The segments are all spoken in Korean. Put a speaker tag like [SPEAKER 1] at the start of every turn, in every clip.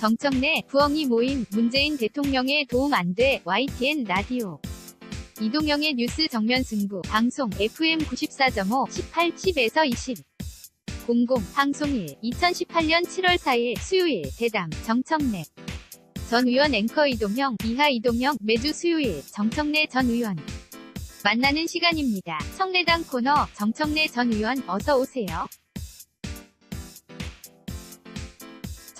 [SPEAKER 1] 정청래, 부엉이 모임, 문재인 대통령의 도움 안 돼, YTN 라디오. 이동영의 뉴스 정면 승부, 방송, FM 94.5, 18, 10에서 20. 00, 방송일, 2018년 7월 4일, 수요일, 대담, 정청래. 전 의원 앵커 이동형, 이하 이동형, 매주 수요일, 정청래 전 의원. 만나는 시간입니다. 청래당 코너, 정청래 전 의원, 어서 오세요.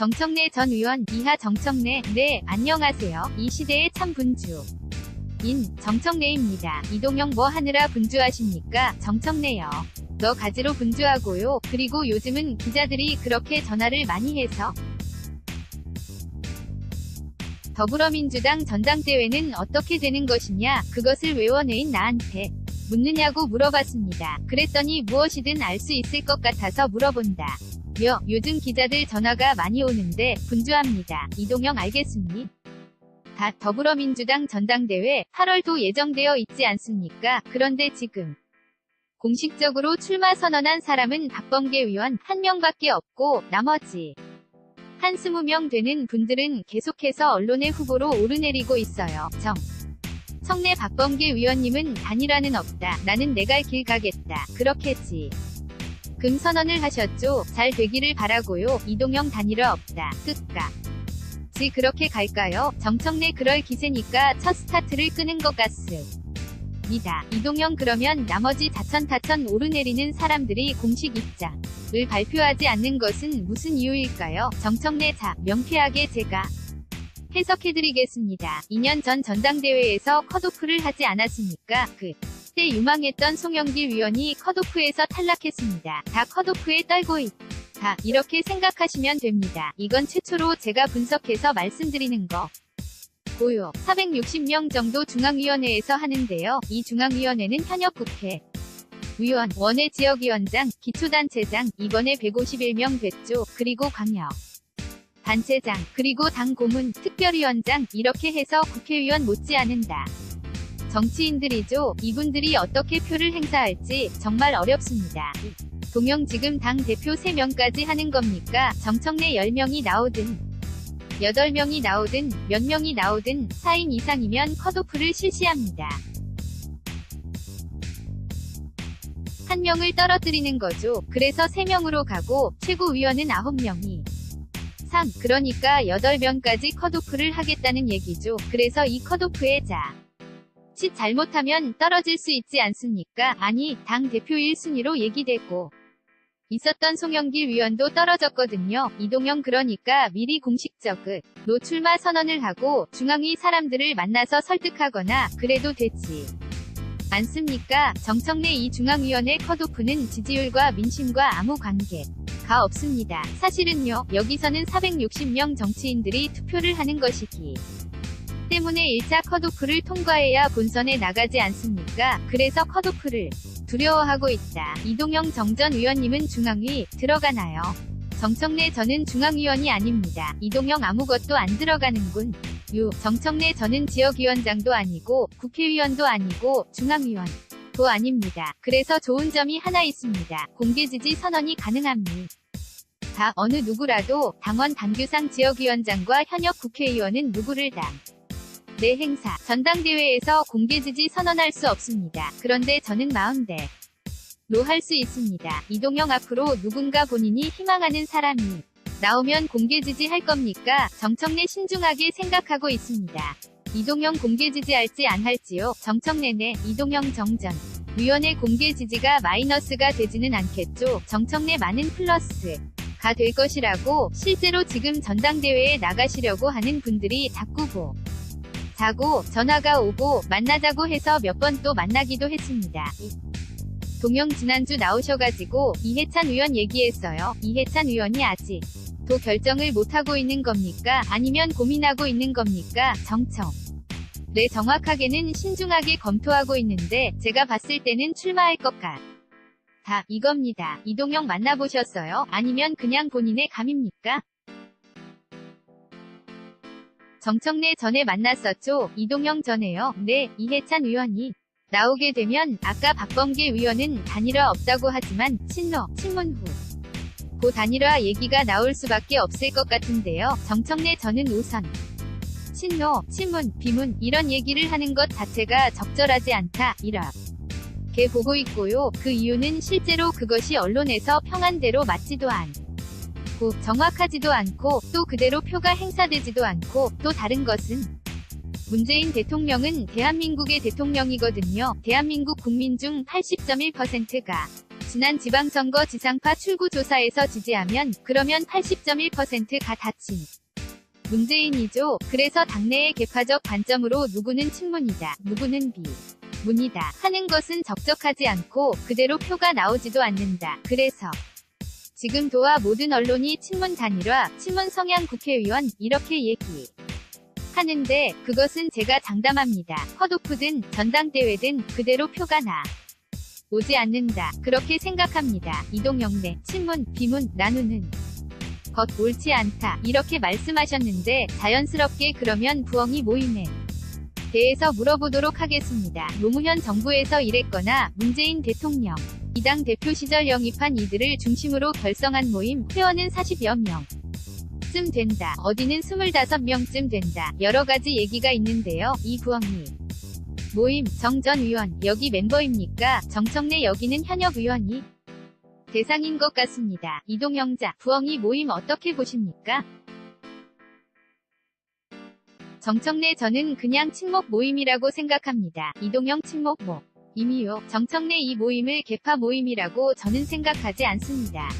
[SPEAKER 1] 정청래 전 의원, 이하 정청래, 네, 안녕하세요. 이 시대의 참 분주. 인, 정청래입니다. 이동영 뭐 하느라 분주하십니까? 정청래요. 너 가지로 분주하고요. 그리고 요즘은 기자들이 그렇게 전화를 많이 해서. 더불어민주당 전당대회는 어떻게 되는 것이냐, 그것을 외원회인 나한테 묻느냐고 물어봤습니다. 그랬더니 무엇이든 알 수 있을 것 같아서 물어본다. 며, 요즘 기자들 전화가 많이 오는데, 분주합니다. 이동영 알겠습니? 다 더불어민주당 전당대회 8월도 예정되어 있지 않습니까? 그런데 지금 공식적으로 출마 선언한 사람은 박범계 의원 한 명밖에 없고 나머지 한 스무 명 되는 분들은 계속해서 언론의 후보로 오르내리고 있어요. 정. 청내 박범계 의원님은 단일화는 없다. 나는 내갈길 가겠다. 그렇겠지. 금 선언을 하셨죠. 잘 되기를 바라고요. 이동영 단일화 없다. 끝까. 지 그렇게 갈까요? 정청래 그럴 기세니까 첫 스타트를 끄는 것 같습니다. 이동영 그러면 나머지 자천타천 오르내리는 사람들이 공식 입장을 발표하지 않는 것은 무슨 이유일까요? 정청래 자, 명쾌하게 제가 해석해드리겠습니다. 2년 전 전당대회에서 컷오프를 하지 않았습니까? 그, 때 유망했던 송영길 위원이 컷오프에서 탈락했습니다. 다 컷오프에 떨고 있. 다 이렇게 생각하시면 됩니다. 이건 최초로 제가 분석해서 말씀드리는 거. 고요. 460명 정도 중앙위원회에서 하는데요. 이 중앙위원회는 현역 국회 위원, 원외 지역위원장, 기초단체장, 이번에 151명 됐죠. 그리고 광역 단체장, 그리고 당 고문, 특별위원장 이렇게 해서 국회의원 못지않은다. 정치인들이죠. 이분들이 어떻게 표를 행사할지 정말 어렵습니다. 동영 지금 당 대표 3명까지 하는 겁니까? 정청래 10명이 나오든 8명이 나오든 몇 명이 나오든 4인 이상이면 컷오프를 실시합니다. 한 명을 떨어뜨리는 거죠. 그래서 3명으로 가고 최고위원은 9명이 3, 그러니까 8명까지 컷오프를 하겠다는 얘기죠. 그래서 이 컷오프의 자. 치 잘못하면 떨어질 수 있지 않습니까? 아니, 당 대표 1순위로 얘기됐고. 있었던 송영길 위원도 떨어졌거든요. 이동영 그러니까 미리 공식적으로 노출마 선언을 하고 중앙위 사람들을 만나서 설득하거나 그래도 됐지. 않습니까? 정청래 이 중앙위원회 컷오프는 지지율과 민심과 아무 관계 가 없습니다. 사실은요, 여기서는 460명 정치인들이 투표를 하는 것이기 때문에 1차 컷오프를 통과해야 본선에 나가지 않습니까? 그래서 컷오프를 두려워하고 있다. 이동영 정전 의원님은 중앙위 들어가나요? 정청래 저는 중앙위원이 아닙니다. 이동영 아무것도 안 들어가는군. 유 정청래 저는 지역위원장도 아니고 국회의원도 아니고 중앙위원 도 아닙니다. 그래서 좋은 점이 하나 있습니다. 공개 지지 선언이 가능합니다. 다 어느 누구라도 당원 당규상 지역위원장과 현역 국회의원은 누구를 당. 내 행사, 전당대회에서 공개 지지 선언할 수 없습니다. 그런데 저는 마음대로 할 수 있습니다. 이동영 앞으로 누군가 본인이 희망하는 사람이 나오면 공개 지지 할 겁니까? 정청래 신중하게 생각하고 있습니다. 이동영 공개 지지할지 안 할지요? 정청래네 이동영 정전. 위원회 공개 지지가 마이너스가 되지는 않겠죠. 정청래 많은 플러스 가 될 것이라고 실제로 지금 전당대회에 나가시려고 하는 분들이 자꾸 보. 자고 전화가 오고 만나자고 해서 몇 번 또 만나기도 했습니다. 동영 지난주 나오셔가지고 이해찬 의원 얘기했어요. 이해찬 의원이 아직 도 결정을 못하고 있는 겁니까? 아니면 고민하고 있는 겁니까? 정청. 네 정확하게는 신중하게 검토하고 있는데 제가 봤을 때는 출마할 것 같. 다 이겁니다. 이동영 만나보셨어요? 아니면 그냥 본인의 감입니까? 정청래 전에 만났었죠. 이동영 전에요. 네, 이해찬 의원이 나오게 되면 아까 박범계 의원은 단일화 없다고 하지만 친러, 친문 후 고 단일화 얘기가 나올 수밖에 없을 것 같은데요. 정청래 저는 우선 친노, 친문, 비문 이런 얘기를 하는 것 자체가 적절하지 않다. 이렇게 보고 있고요. 그 이유는 실제로 그것이 언론에서 평한대로 맞지도 않 고 정확하지도 않고 또 그대로 표가 행사되지도 않고 또 다른 것은 문재인 대통령은 대한민국의 대통령이거든요. 대한민국 국민 중 80.1%가 지난 지방선거 지상파 출구조사에서 지지하면 그러면 80.1%가 다친 문재인이죠. 그래서 당내의 개파적 관점으로 누구는 친문이다, 누구는 비. 문이다 하는 것은 적적하지 않고 그대로 표가 나오지도 않는다. 그래서 지금 도와 모든 언론이 친문 단일화, 친문 성향 국회의원 이렇게 얘기 하는데 그것은 제가 장담합니다. 컷오프든 전당대회든 그대로 표가 나 오지 않는다. 그렇게 생각합니다. 이동영 내 친문, 비문 나누는 것 옳지 않다. 이렇게 말씀하셨는데 자연스럽게 그러면 부엉이 모임에 대해서 물어보도록 하겠습니다. 노무현 정부에서 일했거나 문재인 대통령 이당 대표 시절 영입한 이들을 중심으로 결성한 모임 회원은 40여 명. 쯤 된다. 어디는 25명쯤 된다. 여러 가지 얘기가 있는데요. 이 부엉이 모임 정 전 의원 여기 멤버입니까? 정청래 여기는 현역 의원이 대상인 것 같습니다. 이동영자 부엉이 모임 어떻게 보십니까? 정청래 저는 그냥 친목 모임이라고 생각합니다. 이동영 친목 모 이미요. 정청래 이 모임을 개파 모임이라고 저는 생각하지 않습니다.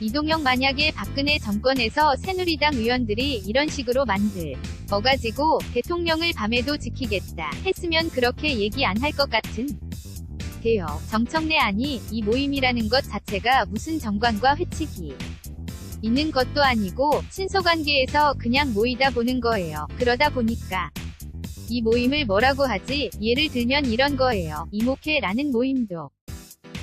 [SPEAKER 1] 이동영 만약에 박근혜 정권에서 새누리당 의원들이 이런 식으로 만들 어가지고 대통령을 밤에도 지키겠다 했으면 그렇게 얘기 안 할 것 같은 데요. 정청래 아니 이 모임이라는 것 자체가 무슨 정관과 회칙이 있는 것도 아니고 친소관계에서 그냥 모이다 보는 거예요. 그러다 보니까 이 모임을 뭐라고 하지? 예를 들면 이런 거예요. 이목회라는 모임도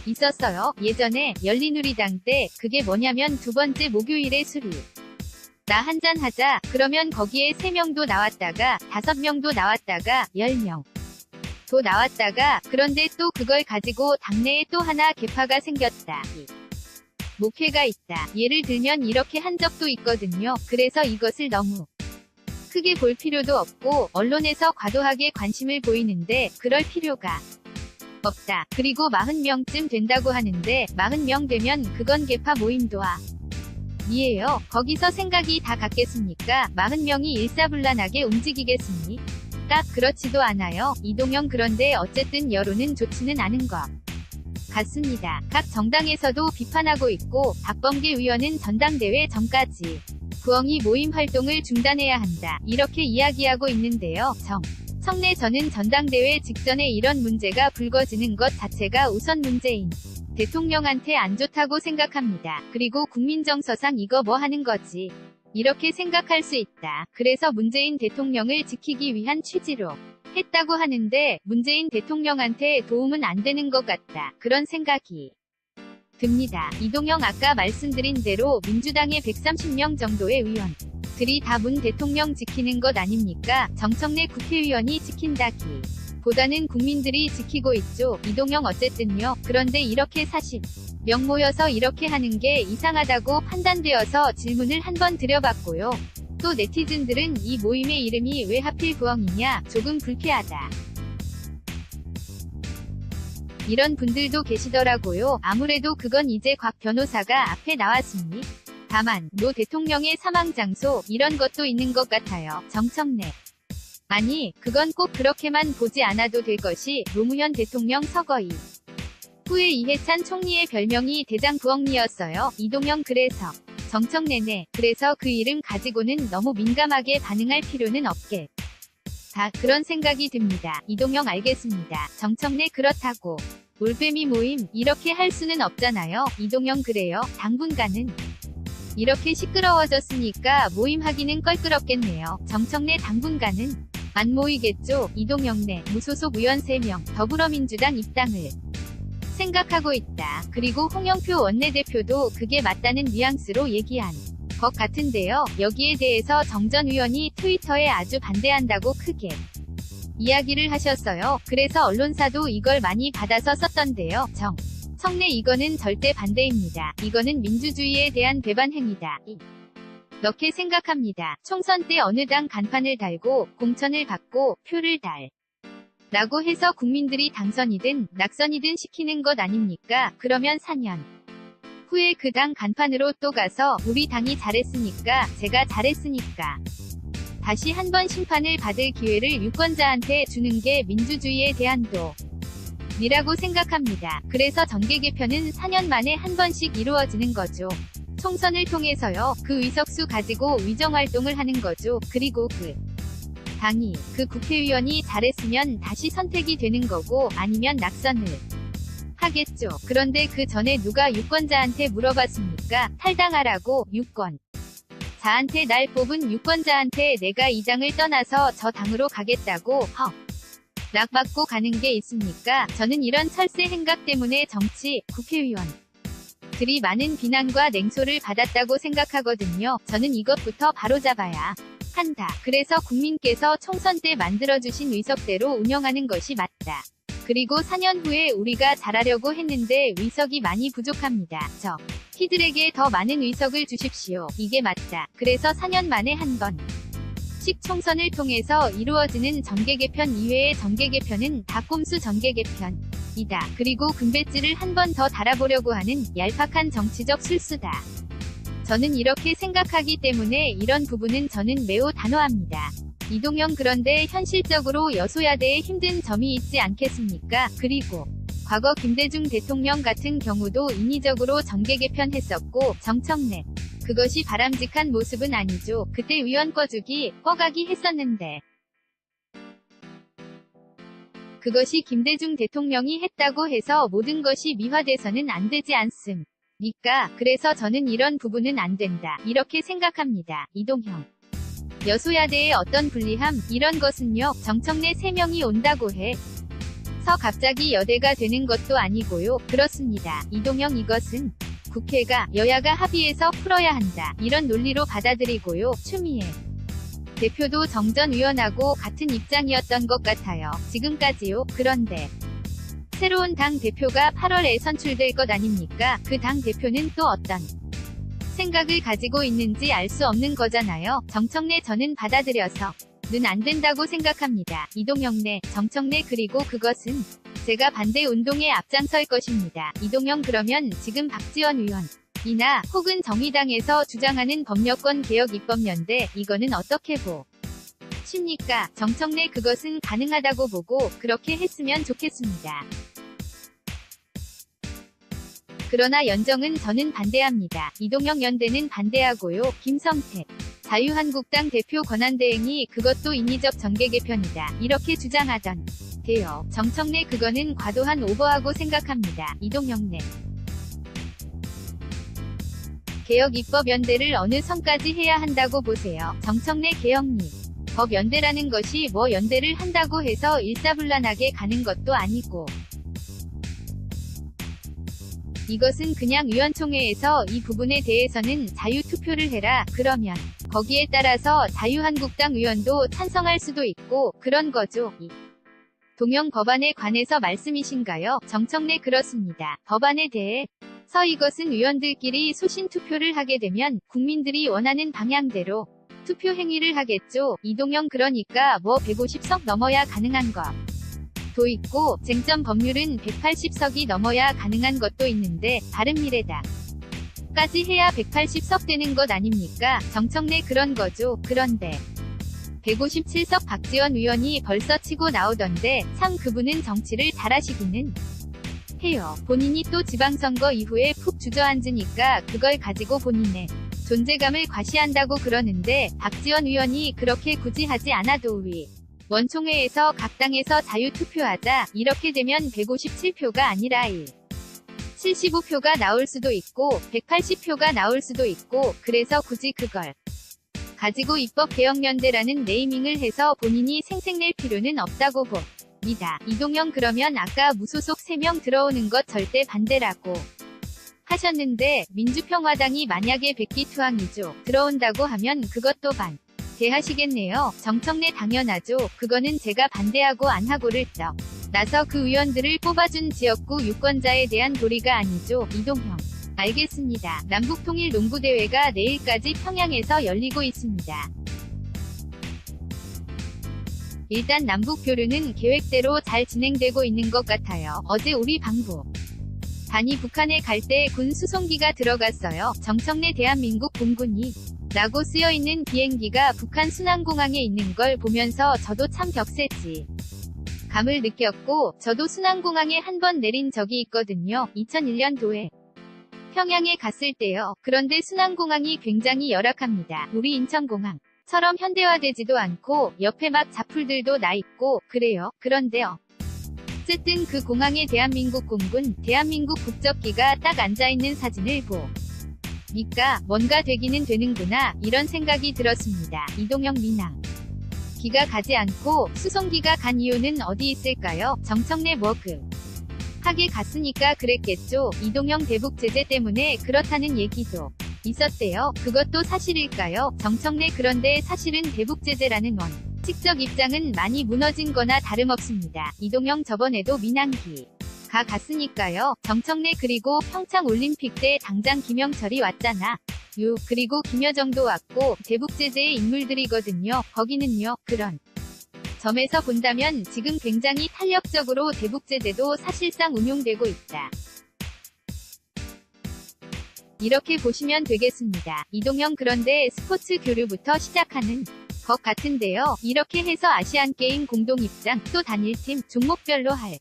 [SPEAKER 1] 있었어요. 예전에 열린우리당 때 그게 뭐냐면 두 번째 목요일에 술이 나 한잔 하자. 그러면 거기에 3명도 나왔다가 5명도 나왔다가 10명 도 나왔다가 그런데 또 그걸 가지고 당내에 또 하나 개파가 생겼다. 이 목회가 있다. 예를 들면 이렇게 한 적도 있거든요. 그래서 이것을 너무 크게 볼 필요도 없고 언론에서 과도하게 관심을 보이는데 그럴 필요가 없다. 그리고 40명쯤 된다고 하는데 40명 되면 그건 개파 모임도아 이에요. 거기서 생각이 다 같겠습니까? 40명이 일사불란하게 움직이겠습니? 딱 그렇지도 않아요. 이동영 그런데 어쨌든 여론은 좋지는 않은 것 같습니다. 각 정당에서도 비판하고 있고 박범계 의원은 전당대회 전까지 부엉이 모임 활동을 중단해야 한다. 이렇게 이야기하고 있는데요. 정. 청내 저는 전당대회 직전에 이런 문제가 불거지는 것 자체가 우선 문재인 대통령한테 안 좋다고 생각합니다. 그리고 국민정서상 이거 뭐 하는 거지. 이렇게 생각할 수 있다. 그래서 문재인 대통령을 지키기 위한 취지로 했다고 하는데 문재인 대통령한테 도움은 안 되는 것 같다. 그런 생각이 듭니다. 이동영 아까 말씀드린 대로 민주당의 130명 정도의 의원 들이 다 문 대통령 지키는 것 아닙니까? 정청래 국회의원이 지킨다기. 보다는 국민들이 지키고 있죠. 이동영 어쨌든요. 그런데 이렇게 사실 명 모여서 이렇게 하는 게 이상하다고 판단되어서 질문을 한번 드려봤고요. 또 네티즌들은 이 모임의 이름이 왜 하필 부엉이냐 조금 불쾌하다. 이런 분들도 계시더라고요. 아무래도 그건 이제 곽 변호사가 앞에 나왔으니. 다만 노 대통령의 사망 장소 이런 것도 있는 것 같아요. 정청래. 아니 그건 꼭 그렇게만 보지 않아도 될 것이 노무현 대통령 서거이 후에 이해찬 총리의 별명이 대장부엉이였어요. 이동영 그래서 정청래네 그래서 그 이름 가지고는 너무 민감하게 반응할 필요는 없게 다 그런 생각이 듭니다. 이동영 알겠습니다. 정청래 그렇다고 올빼미 모임 이렇게 할 수는 없잖아요. 이동영 그래요. 당분간은 이렇게 시끄러워졌으니까 모임하기는 껄끄럽겠네요. 정청래 당분간은 안 모이겠죠. 이동영 내 무소속 의원 3명 더불어민주당 입당을 생각하고 있다. 그리고 홍영표 원내대표도 그게 맞다는 뉘앙스로 얘기한 것 같은데요. 여기에 대해서 정 전 의원이 트위터에 아주 반대한다고 크게 이야기를 하셨어요. 그래서 언론사도 이걸 많이 받아서 썼던데요. 정. 청내 이거는 절대 반대입니다. 이거는 민주주의에 대한 배반 행위다. 이렇게 생각합니다. 총선 때 어느 당 간판을 달고 공천을 받고 표를 달. 라고 해서 국민들이 당선이든 낙선이든 시키는 것 아닙니까? 그러면 4년 후에 그 당 간판으로 또 가서 우리 당이 잘했으니까 제가 잘했으니까 다시 한번 심판을 받을 기회를 유권자한테 주는 게 민주주의에 대한 도. 이라고 생각합니다. 그래서 정계 개편은 4년 만에 한 번씩 이루어지는 거죠. 총선을 통해서요. 그 의석수 가지고 위정활동을 하는 거죠. 그리고 그 당이 그 국회의원이 잘했으면 다시 선택이 되는 거고 아니면 낙선을 하겠죠. 그런데 그 전에 누가 유권자한테 물어봤습니까? 탈당하라고 유권. 자한테 날 뽑은 유권자한테 내가 이 당을 떠나서 저 당으로 가겠다고 헉. 락 받고 가는 게 있습니까? 저는 이런 철새 행각 때문에 정치, 국회의원 들이 많은 비난과 냉소를 받았다고 생각하거든요. 저는 이것부터 바로잡아야 한다. 그래서 국민께서 총선 때 만들어주신 의석대로 운영하는 것이 맞다. 그리고 4년 후에 우리가 잘하려고 했는데 의석이 많이 부족합니다. 저 피들에게 더 많은 의석을 주십시오. 이게 맞다. 그래서 4년 만에 한 번. 씩 총선을 통해서 이루어지는 정계 개편 이외의 정계 개편은 다 꼼수 정계 개편. 이다. 그리고 금배지를 한 번 더 달아보려고 하는 얄팍한 정치적 실수다. 저는 이렇게 생각하기 때문에 이런 부분은 저는 매우 단호합니다. 이동영 그런데 현실적으로 여소야대에 힘든 점이 있지 않겠습니까? 그리고 과거 김대중 대통령 같은 경우도 인위적으로 정계 개편했었고 정청래 그것이 바람직한 모습은 아니죠. 그때 위원 꺼주기, 꺼가기 했었는데. 그것이 김대중 대통령이 했다고 해서 모든 것이 미화돼서는 안 되지 않습니까? 그래서 저는 이런 부분은 안 된다. 이렇게 생각합니다. 이동형. 여소야대의 어떤 불리함, 이런 것은요, 정청래 3명이 온다고 해. 서 갑자기 여대가 되는 것도 아니고요. 그렇습니다. 이동형 이것은 국회가 여야가 합의해서 풀어야 한다. 이런 논리로 받아들이고요. 추미애 대표도 정전 위원하고 같은 입장이었던 것 같아요. 지금까지요. 그런데 새로운 당 대표가 8월에 선출될 것 아닙니까? 그 당 대표는 또 어떤 생각을 가지고 있는지 알 수 없는 거잖아요. 정청래 저는 받아들여서 는 안 된다고 생각합니다. 이동영내, 정청래 그리고 그것은 제가 반대 운동에 앞장설 것입니다. 이동영 그러면 지금 박지원 의원 이나 혹은 정의당에서 주장하는 법여권 개혁 입법연대 이거는 어떻게 보? 십니까? 정청래 그것은 가능하다고 보고 그렇게 했으면 좋겠습니다. 그러나 연정은 저는 반대합니다. 이동영 연대는 반대하고요. 김성태 자유한국당 대표 권한대행이 그것도 인위적 정계 개편이다. 이렇게 주장하던 대요. 정청래 그거는 과도한 오버하고 생각합니다. 이동영 내 개혁 입법 연대를 어느 선까지 해야 한다고 보세요. 정청래 개혁리 법연대라는 것이 뭐 연대를 한다고 해서 일사불란하게 가는 것도 아니고 이것은 그냥 위원총회에서 이 부분에 대해서는 자유 투표를 해라. 그러면 거기에 따라서 자유한국당 의원도 찬성할 수도 있고 그런 거죠. 이 동영 법안에 관해서 말씀이신가요? 정청래 그렇습니다. 법안에 대해 서 이것은 의원들끼리 소신 투표를 하게 되면 국민들이 원하는 방향대로 투표 행위를 하겠죠. 이동영 그러니까 뭐 150석 넘어야 가능한 것. 도 있고 쟁점 법률은 180석이 넘어야 가능한 것도 있는데 바른미래당 까지 해야 180석 되는 것 아닙니까? 정청래 그런 거죠. 그런데 157석 박지원 의원이 벌써 치고 나오던데 참 그분은 정치를 잘하시기는 해요. 본인이 또 지방선거 이후에 푹 주저앉으니까 그걸 가지고 본인의 존재감을 과시한다고 그러는데 박지원 의원이 그렇게 굳이 하지 않아도 위 원총회에서 각 당에서 자유 투표하자 이렇게 되면 157표가 아니라 1. 75표가 나올 수도 있고 180표가 나올 수도 있고 그래서 굳이 그걸 가지고 입법개혁연대라는 네이밍을 해서 본인이 생색낼 필요는 없다고 봅니다. 이동영 그러면 아까 무소속 3명 들어오는 것 절대 반대라고 하셨는데 민주평화당이 만약에 백기투항이죠. 들어온다고 하면 그것도 반. 대하시겠네요. 정청래 당연하죠. 그거는 제가 반대하고 안 하고를 떡. 나서 그 의원들을 뽑아준 지역구 유권자에 대한 도리가 아니죠. 이동형. 알겠습니다. 남북통일 농구대회가 내일까지 평양에서 열리고 있습니다. 일단 남북 교류는 계획대로 잘 진행되고 있는 것 같아요. 어제 우리 방부 반이 북한에 갈 때 군 수송기가 들어갔어요. 정청래 대한민국 공군이 라고 쓰여있는 비행기가 북한 순항공항에 있는 걸 보면서 저도 참 격세지. 감을 느꼈고 저도 순항공항에 한 번 내린 적이 있거든요. 2001년도에 평양에 갔을 때요. 그런데 순항공항이 굉장히 열악합니다. 우리 인천공항. 처럼 현대화되지도 않고 옆에 막 자풀들도 나 있고 그래요. 그런데요. 어쨌든 그 공항에 대한민국 공군, 대한민국 국적기가 딱 앉아있는 사진을 보. 니까 뭔가 되기는 되는구나 이런 생각이 들었습니다. 이동영 민항. 기가 가지 않고 수송기가 간 이유는 어디 있을까요? 정청래 머그. 하게 갔으니까 그랬겠죠. 이동영 대북 제재 때문에 그렇다는 얘기도 있었대요. 그것도 사실일까요? 정청래 그런데 사실은 대북 제재라는 원. 직적 입장은 많이 무너진 거나 다름없습니다. 이동영 저번에도 민항기 가 갔으니까요. 정청래 그리고 평창 올림픽 때 당장 김영철이 왔잖아. 유 그리고 김여정도 왔고 대북 제재의 인물들이거든요. 거기는요. 그런 점에서 본다면 지금 굉장히 탄력적으로 대북 제재도 사실상 운용되고 있다. 이렇게 보시면 되겠습니다. 이동형 그런데 스포츠 교류부터 시작하는 것 같은데요. 이렇게 해서 아시안게임 공동 입장, 또 단일팀, 종목별로 할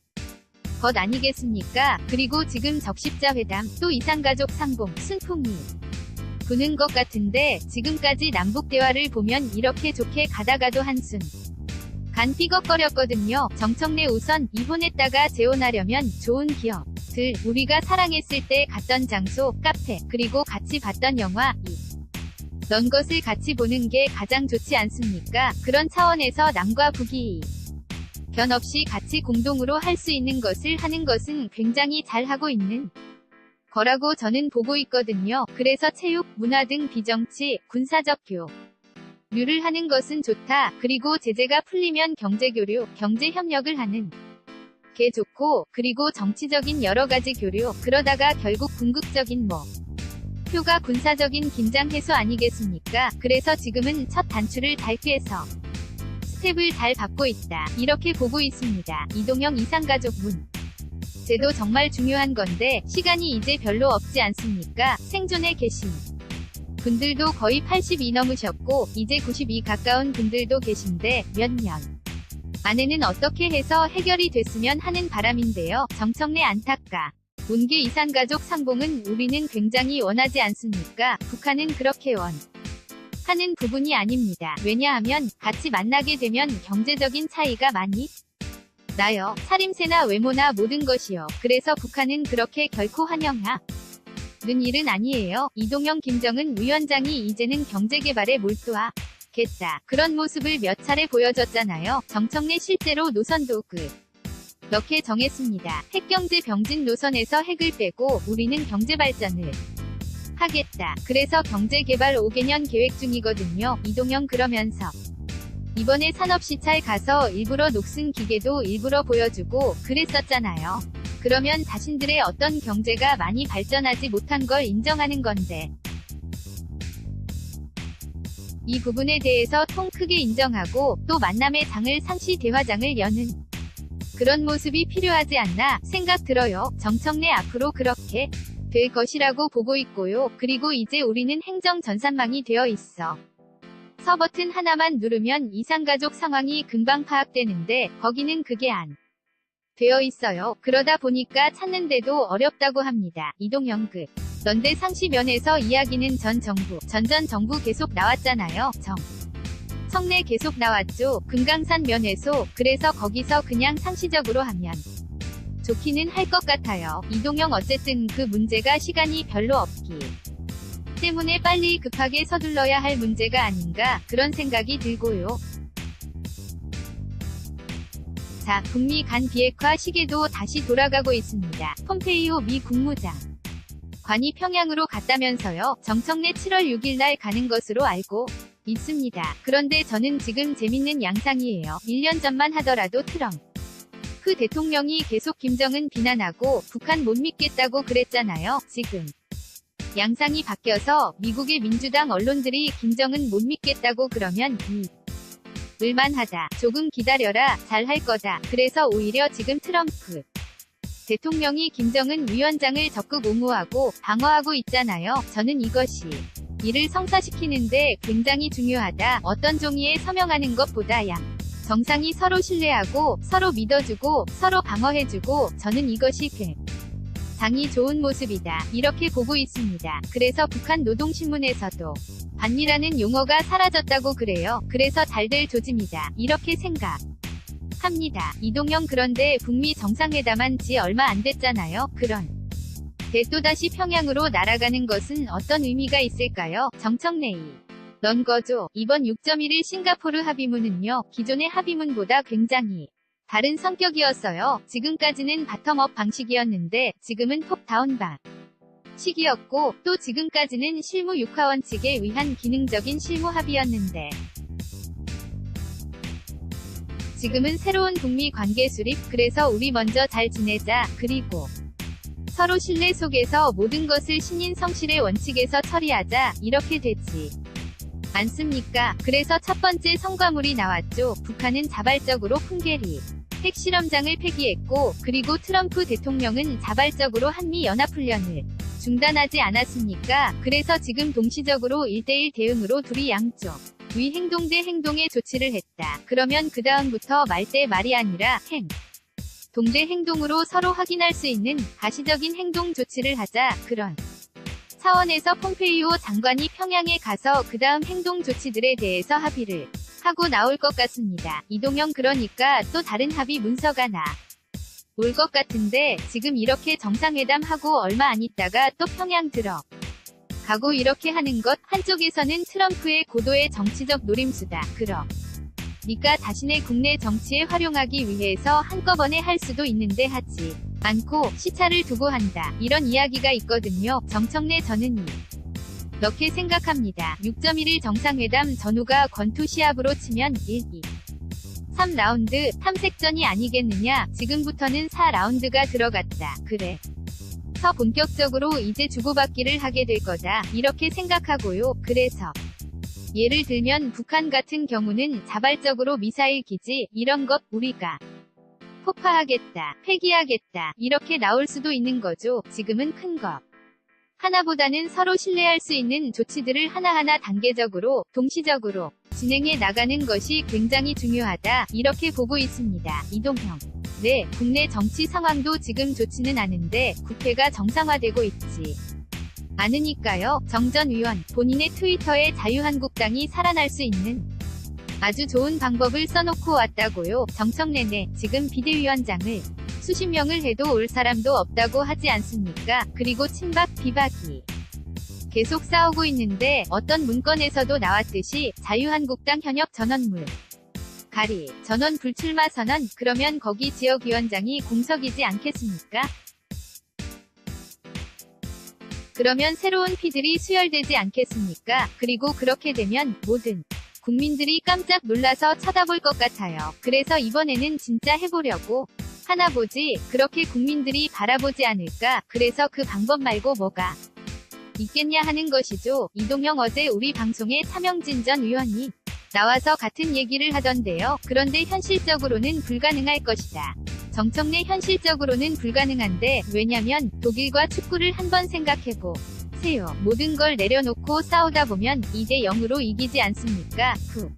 [SPEAKER 1] 것 아니겠습니까? 그리고 지금 적십자 회담, 또 이상가족 상봉, 순풍이 부는 것 같은데 지금까지 남북 대화를 보면 이렇게 좋게 가다가도 한순 간 삐걱거렸거든요. 정청래 우선 이혼했다가 재혼하려면 좋은 기업들 우리가 사랑했을 때 갔던 장소, 카페, 그리고 같이 봤던 영화 이. 넌 것을 같이 보는 게 가장 좋지 않습니까? 그런 차원에서 남과 북이 견 없이 같이 공동으로 할 수 있는 것을 하는 것은 굉장히 잘 하고 있는 거라고 저는 보고 있거든요. 그래서 체육, 문화 등 비정치, 군사적 교 류를 하는 것은 좋다. 그리고 제재가 풀리면 경제교류, 경제협력을 하는 게 좋고, 그리고 정치적인 여러 가지 교류, 그러다가 결국 궁극적인 뭐, 표가 군사적인 긴장 해소 아니겠습니까? 그래서 지금은 첫 단추를 달기해서 스텝을 잘 밟고 있다. 이렇게 보고 있습니다. 이동영 이상가족 문. 제도 정말 중요한 건데, 시간이 이제 별로 없지 않습니까? 생존에 계신. 분들도 거의 82 넘으셨고 이제 92 가까운 분들도 계신데 몇 년 안에는 어떻게 해서 해결이 됐으면 하는 바람인데요. 정청래 안타까. 운계 이산가족 상봉은 우리는 굉장히 원하지 않습니까? 북한은 그렇게 원. 하는 부분이 아닙니다. 왜냐하면 같이 만나게 되면 경제적인 차이가 많이 나요. 살림새나 외모나 모든 것이요. 그래서 북한은 그렇게 결코 환영하 는 일은 아니에요. 이동영 김정은 위원장이 이제는 경제개발에 몰두하겠다. 그런 모습을 몇 차례 보여줬잖아요. 정청래 실제로 노선도 그 몇개 정했습니다. 핵경제 병진 노선에서 핵을 빼고 우리는 경제발전을 하겠다. 그래서 경제개발 5개년 계획 중이거든요. 이동영 그러면서 이번에 산업시찰 가서 일부러 녹슨 기계도 일부러 보여주고 그랬었잖아요. 그러면 자신들의 어떤 경제가 많이 발전하지 못한 걸 인정하는 건데. 이 부분에 대해서 통 크게 인정하고 또 만남의 장을 상시 대화장을 여는 그런 모습이 필요하지 않나 생각 들어요. 정청래 앞으로 그렇게 될 것이라고 보고 있고요. 그리고 이제 우리는 행정 전산망이 되어 있어. 서 버튼 하나만 누르면 이상가족 상황이 금방 파악되는데 거기는 그게 안 되어 있어요. 그러다 보니까 찾는데도 어렵다고 합니다. 이동영급. 런데 상시면에서 이야기는 전 정부, 전전 정부 계속 나왔잖아요. 정. 성내 계속 나왔죠. 금강산 면에서. 그래서 거기서 그냥 상시적으로 하면 좋기는 할 것 같아요. 이동영 어쨌든 그 문제가 시간이 별로 없기 때문에 빨리 급하게 서둘러야 할 문제가 아닌가 그런 생각이 들고요. 자, 북미 간 비핵화 시계도 다시 돌아가고 있습니다. 폼페이오 미 국무장. 관이 평양으로 갔다면서요. 정청래 7월 6일 날 가는 것으로 알고 있습니다. 그런데 저는 지금 재밌는 양상이에요. 1년 전만 하더라도 트럼프 트럼프 대통령이 계속 김정은 비난하고 북한 못 믿겠다고 그랬잖아요. 지금 양상이 바뀌어서 미국의 민주당 언론들이 김정은 못 믿겠다고 그러면 이 을만하다. 조금 기다려라. 잘 할 거다. 그래서 오히려 지금 트럼프 대통령이 김정은 위원장을 적극 옹호하고 방어하고 있잖아요. 저는 이것이 이를 성사시키는데 굉장히 중요하다. 어떤 종이에 서명하는 것보다 양 정상이 서로 신뢰하고 서로 믿어주고 서로 방어해주고 저는 이것이 굉장히 좋은 모습이다. 이렇게 보고 있습니다. 그래서 북한 노동신문에서도 반미라는 용어가 사라졌다고 그래요. 그래서 잘될 조짐이다. 이렇게 생각 합니다. 이동영 그런데 북미 정상회담한 지 얼마 안 됐잖아요. 그런 대 또다시 평양으로 날아가는 것은 어떤 의미가 있을까요? 정청래이 넌 거죠. 이번 6.11 싱가포르 합의문은요. 기존의 합의문보다 굉장히 다른 성격이었어요. 지금까지는 바텀업 방식이었는데 지금은 톱다운 방식이었고 또 지금까지는 실무 육하 원칙에 의한 기능적인 실무 합의였는데 지금은 새로운 북미 관계 수립 그래서 우리 먼저 잘 지내자 그리고 서로 신뢰 속에서 모든 것을 신인 성실의 원칙에서 처리하자 이렇게 되지 않습니까? 그래서 첫 번째 성과물이 나왔죠. 북한은 자발적으로 풍계리 핵실험장을 폐기했고 그리고 트럼프 대통령은 자발적으로 한미 연합훈련을 중단하지 않았습니까? 그래서 지금 동시적으로 1대1 대응으로 둘이 양쪽 위 행동 대 행동의 조치를 했다. 그러면 그 다음부터 말 대 말이 아니라 행 동대 행동으로 서로 확인할 수 있는 가시적인 행동 조치를 하자. 그런 차원에서 폼페이오 장관이 평양에 가서 그 다음 행동 조치들에 대해서 합의를 하고 나올 것 같습니다. 이동영 그러니까 또 다른 합의 문서가 나. 올 것 같은데 지금 이렇게 정상회담 하고 얼마 안 있다가 또 평양 들어. 가고 이렇게 하는 것 한쪽에서는 트럼프의 고도의 정치적 노림수다. 그러. 니까 자신의 국내 정치에 활용하기 위해서 한꺼번에 할 수도 있는데 하지 않고 시차를 두고 한다. 이런 이야기가 있거든요. 정청래 저는 이 이렇게 생각합니다. 6.11 정상회담 전후가 권투 시합으로 치면 1, 2, 3라운드 탐색전이 아니겠느냐. 지금부터는 4라운드가 들어갔다. 그래. 서 본격적으로 이제 주고받기를 하게 될 거다. 이렇게 생각하고요. 그래서 예를 들면 북한 같은 경우는 자발적으로 미사일 기지 이런 것 우리가 폭파하겠다, 폐기하겠다 이렇게 나올 수도 있는 거죠. 지금은 큰 것. 하나보다는 서로 신뢰할 수 있는 조치들을 하나하나 단계적으로, 동시적으로 진행해 나가는 것이 굉장히 중요하다. 이렇게 보고 있습니다. 이동형. 네, 국내 정치 상황도 지금 좋지는 않은데 국회가 정상화되고 있지. 않으니까요. 정전 위원, 본인의 트위터에 자유한국당이 살아날 수 있는 아주 좋은 방법을 써놓고 왔다고요. 정청래네 지금 비대위원장을 수십 명을 해도 올 사람도 없다고 하지 않습니까? 그리고 친박 비박이 계속 싸우고 있는데 어떤 문건에서도 나왔듯이 자유한국당 현역 전원물 가리 전원 불출마 선언 그러면 거기 지역위원장이 공석이지 않겠습니까? 그러면 새로운 피들이 수혈되지 않겠습니까? 그리고 그렇게 되면 모든 국민들이 깜짝 놀라서 쳐다볼 것 같아요. 그래서 이번에는 진짜 해보려고 하나 보지 그렇게 국민들이 바라보지 않을까 그래서 그 방법 말고 뭐가 있겠냐 하는 것이죠. 이동영 어제 우리 방송에 차명진 전 의원이 나와서 같은 얘기를 하던데요. 그런데 현실적으로는 불가능할 것이다. 정청래 현실적으로는 불가능한데 왜냐면 독일과 축구를 한번 생각해보 세요. 모든 걸 내려놓고 싸우다 보면 2대 0으로 이기지 않습니까? 후.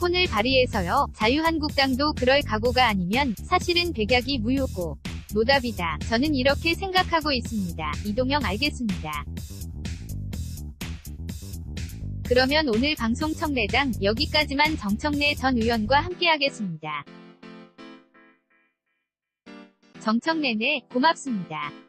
[SPEAKER 1] 혼을 발휘해서요. 자유한국당도 그럴 각오가 아니면 사실은 백약이 무효고 노답이다. 저는 이렇게 생각하고 있습니다. 이동영 알겠습니다. 그러면 오늘 방송 청래당 여기까지만 정청래 전 의원과 함께하겠습니다. 정청래네 고맙습니다.